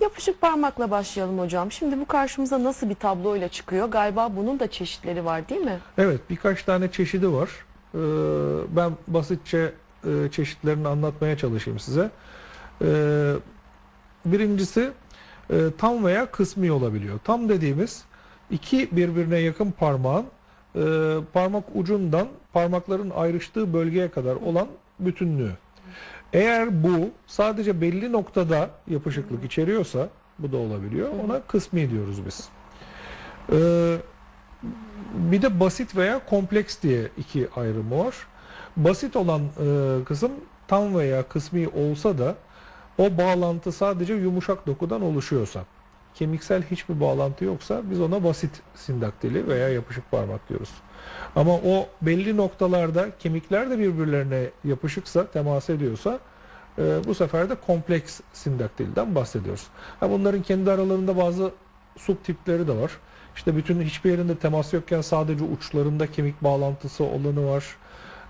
Yapışık parmakla başlayalım hocam. Şimdi bu karşımıza nasıl bir tabloyla çıkıyor? Galiba bunun da çeşitleri var değil mi? Evet birkaç tane çeşidi var. Ee, ben basitçe e, çeşitlerini anlatmaya çalışayım size. Ee, birincisi e, tam veya kısmi olabiliyor. Tam dediğimiz iki birbirine yakın parmağın e, parmak ucundan parmakların ayrıştığı bölgeye kadar olan bütünlüğü. Eğer bu sadece belli noktada yapışıklık içeriyorsa bu da olabiliyor. Ona kısmi diyoruz biz. Ee, bir de basit veya kompleks diye iki ayrımı var. Basit olan e, kısım tam veya kısmi olsa da o bağlantı sadece yumuşak dokudan oluşuyorsa, kemiksel hiçbir bağlantı yoksa biz ona basit sindaktili veya yapışık parmak diyoruz. Ama o belli noktalarda kemikler de birbirlerine yapışıksa, temas ediyorsa e, bu sefer de kompleks sindaktilden bahsediyoruz. Ha, bunların kendi aralarında bazı subtipleri de var. İşte bütün hiçbir yerinde temas yokken sadece uçlarında kemik bağlantısı olanı var.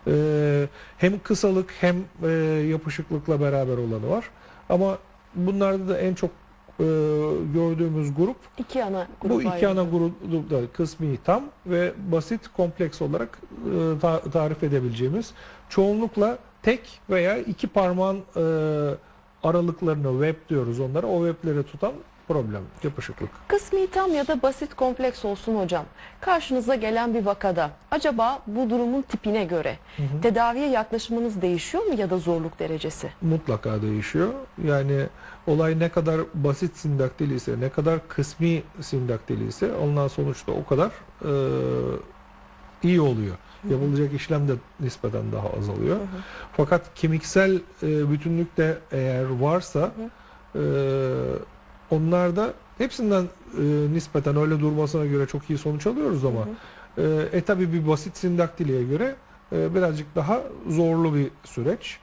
Ee, hem kısalık hem e, yapışıklıkla beraber olanı var. Ama bunlarda da en çok e, gördüğümüz grup İki ana grup bu iki ana ayrılıyor. grupta kısmi tam ve basit kompleks olarak e, ta- tarif edebileceğimiz çoğunlukla tek veya iki parmağın e, aralıklarını web diyoruz onlara. O webleri tutan problem, yapışıklık. Kısmi tam ya da basit kompleks olsun hocam. Karşınıza gelen bir vakada acaba bu durumun tipine göre tedaviye yaklaşımınız değişiyor mu ya da zorluk derecesi? mutlaka değişiyor. Yani olay ne kadar basit sindaktili ise, ne kadar kısmi sindaktili ise alınan sonuçta o kadar e, iyi oluyor. Yapılacak işlem de nispeten daha azalıyor. Fakat kemiksel e, bütünlük de eğer varsa e, onlarda hepsinden e, nispeten öyle durmasına göre çok iyi sonuç alıyoruz ama e, e tabi bir basit sindaktiliye göre e, birazcık daha zorlu bir süreç.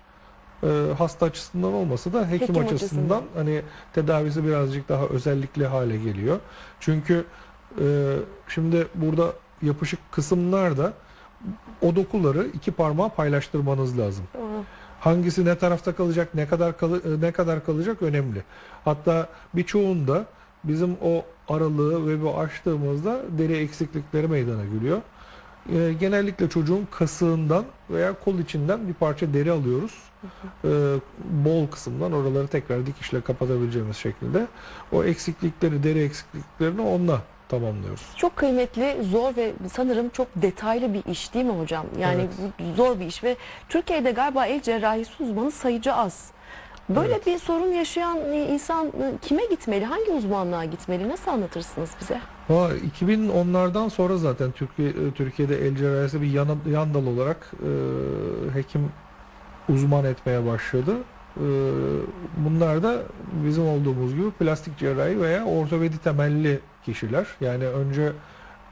E, hasta açısından olmasa da hekim, Hekim açısından, açısından. hani tedavisi birazcık daha özellikli hale geliyor. Çünkü e, şimdi burada yapışık kısımlarda o dokuları iki parmağa paylaştırmanız lazım. Doğru. Hangisi ne tarafta kalacak, ne kadar kalı- ne kadar kalacak önemli. Hatta birçoğunda bizim o aralığı ve bu açtığımızda deri eksiklikleri meydana geliyor. Ee, genellikle çocuğun kasığından veya kol içinden bir parça deri alıyoruz. Ee, bol kısımdan oraları tekrar dikişle kapatabileceğimiz şekilde. O eksiklikleri, deri eksikliklerini onunla tamamlıyoruz. Çok kıymetli, zor ve sanırım çok detaylı bir iş değil mi hocam? Yani Evet. bu zor bir iş ve Türkiye'de galiba el cerrahisi uzmanı sayıcı az. Böyle Evet. bir sorun yaşayan insan kime gitmeli? Hangi uzmanlığa gitmeli? Nasıl anlatırsınız bize? Ha, 2010'lardan sonra zaten Türkiye e, Türkiye'de el cerrahisi bir yan, yan dal olarak e, hekim uzman etmeye başladı. E, bunlar da bizim olduğumuz gibi plastik cerrahi veya ortopedi temelli kişiler. Yani önce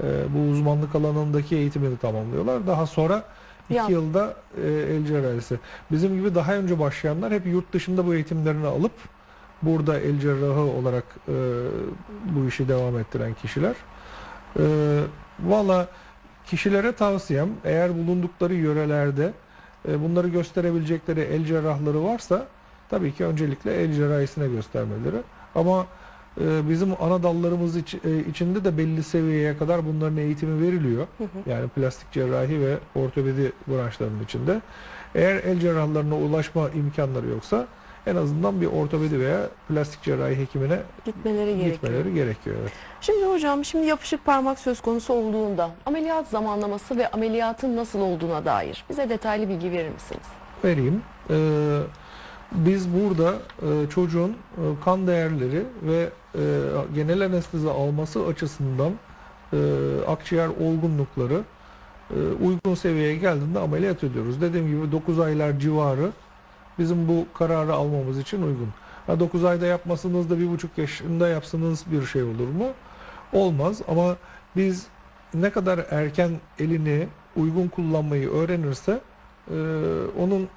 e, bu uzmanlık alanındaki eğitimini tamamlıyorlar. Daha sonra iki yılda e, el cerrahisi. Bizim gibi daha önce başlayanlar hep yurt dışında bu eğitimlerini alıp burada el cerrahı olarak e, bu işi devam ettiren kişiler. E, Valla kişilere tavsiyem eğer bulundukları yörelerde e, bunları gösterebilecekleri el cerrahları varsa tabii ki öncelikle el cerrahisine göstermeleri. Ama e, bizim ana dallarımız iç- e, içinde de belli seviyeye kadar bunların eğitimi veriliyor. Yani plastik cerrahi ve ortopedi branşlarının içinde. Eğer el cerrahlarına ulaşma imkanları yoksa en azından bir ortopedi veya plastik cerrahi hekimine Gitmeleri gerekiyor. gitmeleri gerekiyor. Evet. Şimdi hocam şimdi yapışık parmak söz konusu olduğunda ameliyat zamanlaması ve ameliyatın nasıl olduğuna dair bize detaylı bilgi verir misiniz? Vereyim. Ee, biz burada e, çocuğun e, kan değerleri ve e, genel anestezi alması açısından e, akciğer olgunlukları e, uygun seviyeye geldiğinde ameliyat ediyoruz. Dediğim gibi 9 aylar civarı bizim bu kararı almamız için uygun. Ha, 9 ayda yapmasanız da 1,5 yaşında yapsanız bir şey olur mu? Olmaz ama biz ne kadar erken elini uygun kullanmayı öğrenirse e, onun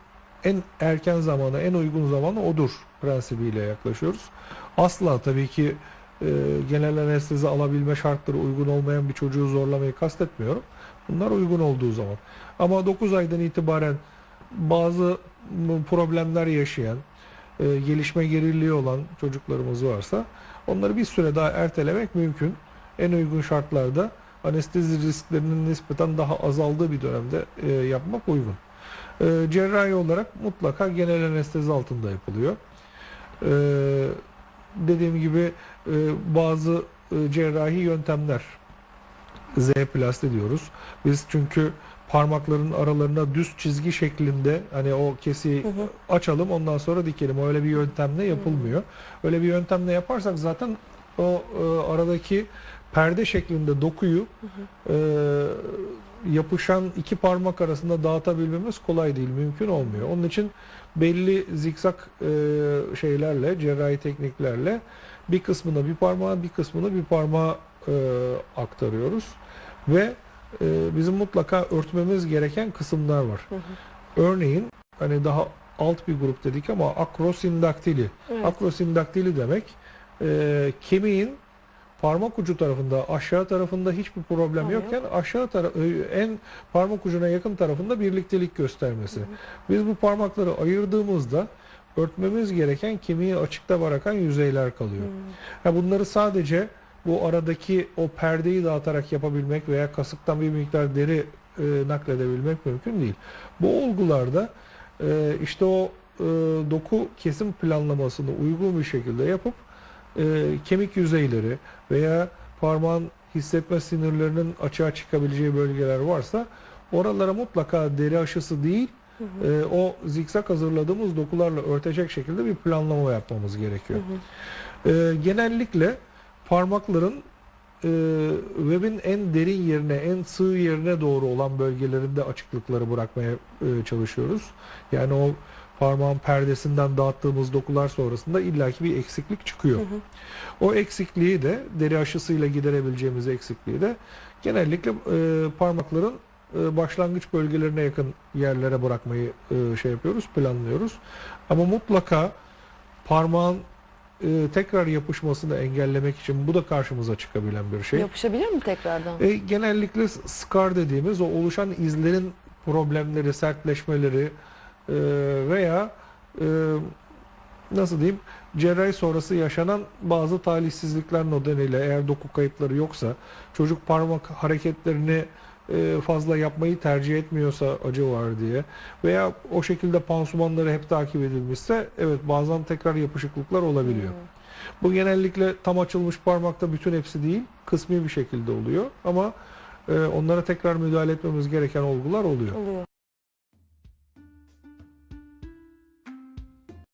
en erken zamanı, en uygun zamanı odur prensibiyle yaklaşıyoruz. Asla tabii ki e, genel anestezi alabilme şartları uygun olmayan bir çocuğu zorlamayı kastetmiyorum. Bunlar uygun olduğu zaman. Ama 9 aydan itibaren bazı problemler yaşayan, e, gelişme geriliği olan çocuklarımız varsa onları bir süre daha ertelemek mümkün. En uygun şartlarda anestezi risklerinin nispeten daha azaldığı bir dönemde e, yapmak uygun. E, cerrahi olarak mutlaka genel anestezi altında yapılıyor. E, dediğim gibi e, bazı e, cerrahi yöntemler Z plasti diyoruz. Biz çünkü parmakların aralarına düz çizgi şeklinde hani o kesiyi Hı hı. açalım ondan sonra dikelim. Öyle bir yöntemle yapılmıyor. Öyle bir yöntemle yaparsak zaten o e, aradaki perde şeklinde dokuyu e, yapışan iki parmak arasında dağıtabilmemiz kolay değil, mümkün olmuyor. Onun için belli zikzak e, şeylerle, cerrahi tekniklerle bir kısmını bir parmağa, bir kısmını bir parmağa e, aktarıyoruz ve e, bizim mutlaka örtmemiz gereken kısımlar var. Hı hı. Örneğin hani daha alt bir grup dedik ama akrosindaktili. Evet. Akrosindaktili demek e, kemiğin parmak ucu tarafında aşağı tarafında hiçbir problem Tamam. yokken aşağı tara- e, en parmak ucuna yakın tarafında birliktelik göstermesi. Biz bu parmakları ayırdığımızda örtmemiz gereken kemiği açıkta bırakan yüzeyler kalıyor. Ha, bunları sadece bu aradaki o perdeyi dağıtarak yapabilmek veya kasıktan bir miktar deri e, nakledebilmek mümkün değil. Bu olgularda e, işte o e, doku kesim planlamasını uygun bir şekilde yapıp e, kemik yüzeyleri veya parmağın hissetme sinirlerinin açığa çıkabileceği bölgeler varsa oralara mutlaka deri aşısı değil e, o zikzak hazırladığımız dokularla örtecek şekilde bir planlama yapmamız gerekiyor. E, genellikle parmakların e, webin en derin yerine, en sığ yerine doğru olan bölgelerinde açıklıkları bırakmaya e, çalışıyoruz. Yani o parmağın perdesinden dağıttığımız dokular sonrasında illaki bir eksiklik çıkıyor. O eksikliği de deri aşısıyla giderebileceğimiz eksikliği de genellikle e, parmakların e, başlangıç bölgelerine yakın yerlere bırakmayı e, şey yapıyoruz, planlıyoruz. Ama mutlaka parmağın e, tekrar yapışmasını engellemek için bu da karşımıza çıkabilen bir şey. Yapışabilir mi tekrardan? E, genellikle scar dediğimiz o oluşan izlerin problemleri, sertleşmeleri veya e, nasıl diyeyim cerrahi sonrası yaşanan bazı talihsizlikler nedeniyle eğer doku kayıpları yoksa çocuk parmak hareketlerini e, fazla yapmayı tercih etmiyorsa acı var diye veya o şekilde pansumanları hep takip edilmişse evet bazen tekrar yapışıklıklar olabiliyor. Bu genellikle tam açılmış parmakta bütün hepsi değil, kısmi bir şekilde oluyor ama e, onlara tekrar müdahale etmemiz gereken olgular oluyor. Oluyor.